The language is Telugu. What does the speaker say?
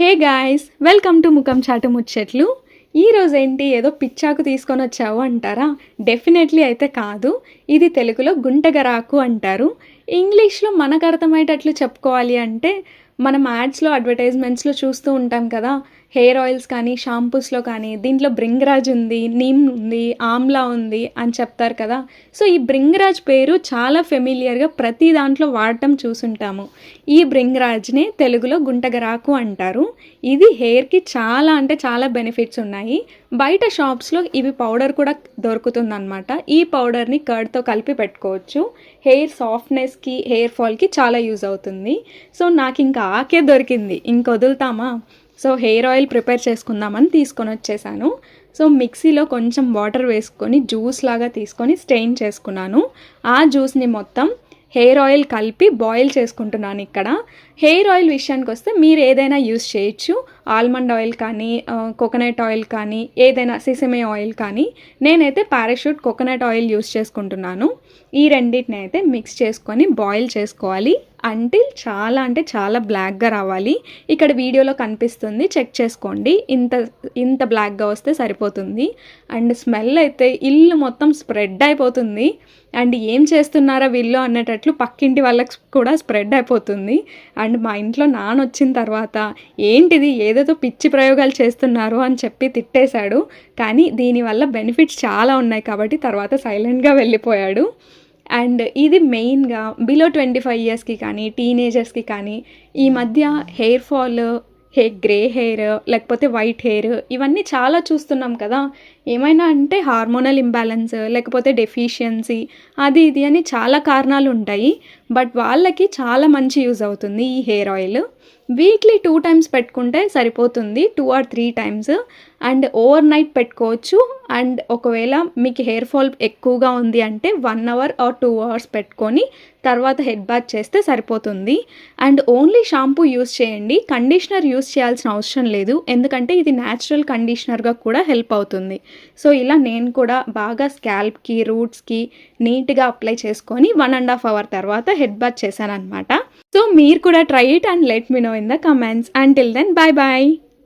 హే గాయ్స్ వెల్కమ్ టు ముఖం చాటు ముచ్చట్లు. ఈరోజు ఏంటి ఏదో పిచ్చాకు తీసుకొని వచ్చావు అంటారా? డెఫినెట్లీ అయితే కాదు. ఇది తెలుగులో గుంటగరాకు అంటారు. ఇంగ్లీష్లో మనకు అర్థమయ్యేటట్లు చెప్పుకోవాలి అంటే మనం యాడ్స్లో అడ్వర్టైజ్మెంట్స్లో చూస్తూ ఉంటాం కదా హెయిర్ ఆయిల్స్ కానీ షాంపూస్లో కానీ దీంట్లో బ్రింగరాజ్ ఉంది నీమ్ ఉంది ఆమ్లా ఉంది అని చెప్తారు కదా. సో ఈ బ్రింగరాజ్ పేరు చాలా ఫెమిలియర్గా ప్రతి దాంట్లో వాడటం చూసుంటాము. ఈ బ్రింగరాజ్నే తెలుగులో గుంటగరాకు అంటారు. ఇది హెయిర్కి చాలా అంటే చాలా బెనిఫిట్స్ ఉన్నాయి. బయట షాప్స్లో ఇవి పౌడర్ కూడా దొరుకుతుందన్నమాట. ఈ పౌడర్ని కర్డ్తో కలిపి పెట్టుకోవచ్చు. హెయిర్ సాఫ్ట్నెస్కి హెయిర్ ఫాల్కి చాలా యూజ్ అవుతుంది. సో నాకు ఇంకా ఆకే దొరికింది. ఇంక వదులుతామా? సో హెయిర్ ఆయిల్ ప్రిపేర్ చేసుకుందామని తీసుకొని వచ్చేసాను. సో మిక్సీలో కొంచెం వాటర్ వేసుకొని జ్యూస్ లాగా తీసుకొని స్టెయిన్ చేసుకున్నాను. ఆ జ్యూస్ని మొత్తం హెయిర్ ఆయిల్ కలిపి బాయిల్ చేసుకుంటున్నాను ఇక్కడ. హెయిర్ ఆయిల్ విషయానికి వస్తే మీరు ఏదైనా యూస్ చేయొచ్చు. ఆల్మండ్ ఆయిల్ కానీ కోకోనట్ ఆయిల్ కానీ ఏదైనా సిసమే ఆయిల్ కానీ. నేనైతే పారాషూట్ కోకోనట్ ఆయిల్ యూస్ చేసుకుంటున్నాను. ఈ రెండింటిని అయితే మిక్స్ చేసుకొని బాయిల్ చేసుకోవాలి. అంటిల్ చాలా అంటే చాలా బ్లాక్గా రావాలి. ఇక్కడ వీడియోలో కనిపిస్తుంది చెక్ చేసుకోండి. ఇంత ఇంత బ్లాక్గా వస్తే సరిపోతుంది. అండ్ స్మెల్ అయితే ఇల్లు మొత్తం స్ప్రెడ్ అయిపోతుంది. అండ్ ఏం చేస్తున్నారా వీళ్ళు అన్నట్లు పక్కింటి వాళ్ళకి కూడా స్ప్రెడ్ అయిపోతుంది. అండ్ మా ఇంట్లో నాన్న వచ్చిన తర్వాత ఏంటిది ఏదేదో పిచ్చి ప్రయోగాలు చేస్తున్నారు అని చెప్పి తిట్టేశాడు. కానీ దీనివల్ల బెనిఫిట్స్ చాలా ఉన్నాయి కాబట్టి తర్వాత సైలెంట్గా వెళ్ళిపోయాడు. అండ్ ఇది మెయిన్గా బిలో ట్వంటీ ఫైవ్ ఇయర్స్కి కానీ టీనేజర్స్కి కానీ ఈ మధ్య హెయిర్ ఫాల్ హే గ్రే హెయిర్ లేకపోతే వైట్ హెయిర్ ఇవన్నీ చాలా చూస్తున్నాం కదా. ఏమైనా అంటే హార్మోనల్ ఇంబ్యాలెన్స్ లేకపోతే డెఫిషియన్సీ అది ఇది అని చాలా కారణాలు ఉంటాయి. బట్ వాళ్ళకి చాలా మంచి యూజ్ అవుతుంది ఈ hair oil. Weekly two times పెట్టుకుంటే సరిపోతుంది two or three times. And overnight పెట్టుకోవచ్చు. అండ్ ఒకవేళ మీకు హెయిర్ ఫాల్ ఎక్కువగా ఉంది అంటే one hour or two hours పెట్టుకొని తర్వాత హెడ్ బాత్ చేస్తే సరిపోతుంది. అండ్ ఓన్లీ షాంపూ యూస్ చేయండి. కండిషనర్ యూస్ చేయాల్సిన అవసరం లేదు. ఎందుకంటే ఇది న్యాచురల్ కండిషనర్గా కూడా హెల్ప్ అవుతుంది. సో ఇలా నేను కూడా బాగా స్కాల్ప్కి రూట్స్కి నీట్గా అప్లై చేసుకొని వన్ అండ్ హాఫ్ అవర్ తర్వాత హెడ్ బాత్ చేశాను అనమాట సో మీరు కూడా try it and let me know in the comments. And till then bye bye